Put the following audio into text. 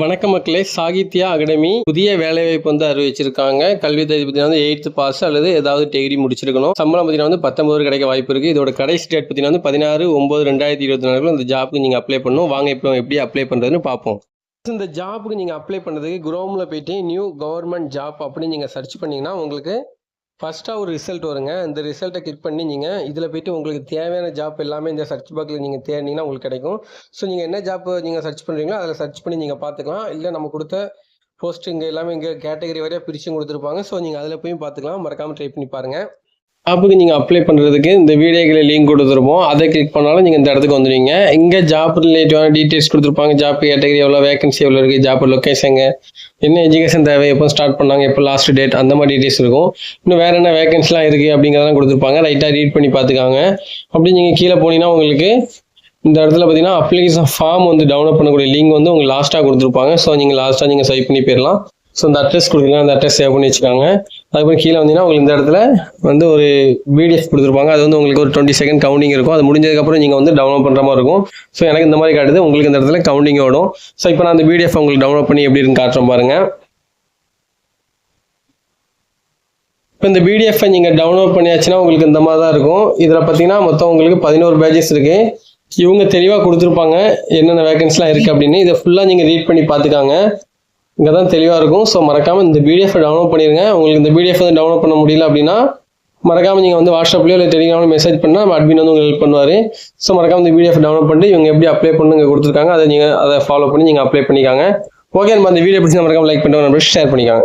வணக்க மக்களே. சாகித்யா அகாடமி புதிய வேலைவாய்ப்பு வந்து அறிவிச்சிருக்காங்க. கல்வி தகுதி பார்த்தீங்கன்னா வந்து எயித்து பாஸ் அல்லது ஏதாவது டிகிரி முடிச்சிருக்கணும். சம்பளம் பார்த்தீங்கன்னா வந்து பத்தொன்பது கிடைக்க வாய்ப்பு இருக்கு. இதோட கடைசி டேட் பார்த்தீங்கன்னா வந்து பதினாறு ஒம்பது ரெண்டாயிரத்தி இருபத்தி நாலுக்குள்ள இந்த ஜாப்புக்கு நீங்கள் அப்ளை பண்ணணும். வாங்க இப்போ எப்படி அப்ளை பண்ணுறதுன்னு பார்ப்போம். இந்த ஜாப்புக்கு நீங்கள் அப்ளை பண்ணுறதுக்கு குரோமில் போயிட்டு நியூ கவர்மெண்ட் ஜாப் அப்படின்னு நீங்கள் சர்ச் பண்ணீங்கன்னா உங்களுக்கு ஃபஸ்ட்டாக ஒரு ரிசல்ட் வருங்க. இந்த ரிசல்ட்டை கிளிக் பண்ணி நீங்கள் இதில் போயிட்டு உங்களுக்கு தேவையான ஜாப் எல்லாமே இந்த சர்ச் பாக்ஸில் நீங்கள் தேடினீங்கன்னா உங்களுக்கு கிடைக்கும். ஸோ நீங்கள் என்ன ஜாப் நீங்கள் சர்ச் பண்ணுறீங்களோ அதில் சர்ச் பண்ணி நீங்கள் பார்த்துக்கலாம். இல்லை நம்ம கொடுத்த போஸ்ட் இங்கே எல்லாமே இங்கே கேட்டகரி வரையாக பிரித்து கொடுத்துருப்பாங்க. ஸோ நீங்கள் அதில் போய் பார்த்துக்கலாம். மறக்காமல் ட்ரை பண்ணி பாருங்கள் ஜாப்புக்கு நீங்கள் அப்ளை பண்ணுறதுக்கு இந்த வீடியோக்கில் லிங்க் கொடுத்துருப்போம். அதை கிளிக் பண்ணாலும் நீங்கள் இந்த இடத்துக்கு வந்துடுவீங்க. இங்கே ஜாப் ரிலேட்டிவான டீட்டெயில்ஸ் கொடுத்துருப்பாங்க. ஜாப் கேட்டகரி எவ்வளோ வேகன்சி எவ்வளோ இருக்குது ஜாப் லொக்கேஷங்க என்ன எஜுகேஷன் தேவை எப்போ ஸ்டார்ட் பண்ணாங்க எப்போ லாஸ்ட் டேட் அந்த மாதிரி டீட்டெயில்ஸ் இருக்கும். இன்னும் வேறு என்ன வேகன்சிலாம் இருக்குது அப்படிங்கிறதெல்லாம் கொடுத்துருப்பாங்க. லைட்டாக ரீட் பண்ணி பார்த்துக்காங்க. அப்படி நீங்கள் கீழே போனீங்கன்னா உங்களுக்கு இந்த இடத்துல பார்த்தீங்கன்னா அப்ளிகேஷன் ஃபார்ம் வந்து டவுன்லோட் பண்ணக்கூடிய லிங்க் வந்து உங்களுக்கு லாஸ்ட்டாக கொடுத்துருப்பாங்க. ஸோ நீங்கள் லாஸ்ட்டாக நீங்கள் சைப் பண்ணி போயிடலாம். ஸோ இந்த அட்ரஸ் கொடுக்குறீங்க அந்த அட்ரஸ் சேவ் பண்ணி வச்சுக்காங்க. அதுக்கப்புறம் கீழே வந்தீங்கன்னா உங்களுக்கு இந்த இடத்துல வந்து ஒரு பிடிஎஃப் கொடுத்துருப்பாங்க. அது வந்து உங்களுக்கு ஒரு டுவெண்ட்டி செகண்ட் கவுண்டிங் இருக்கும். அது முடிஞ்சதுக்கப்புறம் நீங்கள் வந்து டவுன்லோட் பண்ணுற மாதிரி இருக்கும். ஸோ எனக்கு இந்த மாதிரி காட்டுது. உங்களுக்கு இந்த இடத்துல கவுண்டிங் ஓடும். ஸோ இப்போ நான் அந்த பிடிஎஃப் உங்களுக்கு டவுன்லோட் பண்ணி எப்படி இருக்குன்னு காட்டுறேன் பாருங்கள் இப்போ இந்த பிடிஎஃப்பை நீங்கள் டவுன்லோட் பண்ணியாச்சுன்னா உங்களுக்கு இந்த மாதிரி தான் இருக்கும். இதில் பார்த்தீங்கன்னா மொத்தம் உங்களுக்கு பதினோரு பேஜஸ் இருக்குது இவங்க தெளிவாக கொடுத்துருப்பாங்க. என்னென்ன வேகன்ஸ்லாம் இருக்குது அப்படின்னு. இதை ஃபுல்லாக நீங்கள் ரீட் பண்ணி பார்த்துக்காங்க. இங்கே தான் தெளிவாக இருக்கும். ஸோ மறக்காமல் இந்த பிடிஎஃப் டவுன்லோட் பண்ணிடுங்க உங்களுக்கு இந்த பிடிஎஃப் வந்து டவுன்லோட் பண்ண முடியல அப்படின்னா மறக்காமல் நீங்கள் வந்து வாட்ஸ்அப்லேயோ இல்லை டெலிகிராமில் மெசேஜ் பண்ணால் நம்ம அட்மின் வந்து உங்களுக்கு ஹெல்ப் பண்ணுவார். ஸோ மறக்காமல் இந்த பிடிஎஃப் டவுன்லோட் பண்ணிட்டு இவங்க எப்படி அப்ளை பண்ணுங்க கொடுத்துருக்காங்க அதை நீங்கள் அதை ஃபாலோ பண்ணி நீங்கள் அப்ளை பண்ணிக்காங்க. ஓகே நம்ம அந்த வீடியோ பிடிச்சி மறக்காமல் லைக் பண்ணுறோம் நம்ம ஷேர் பண்ணிக்காங்க.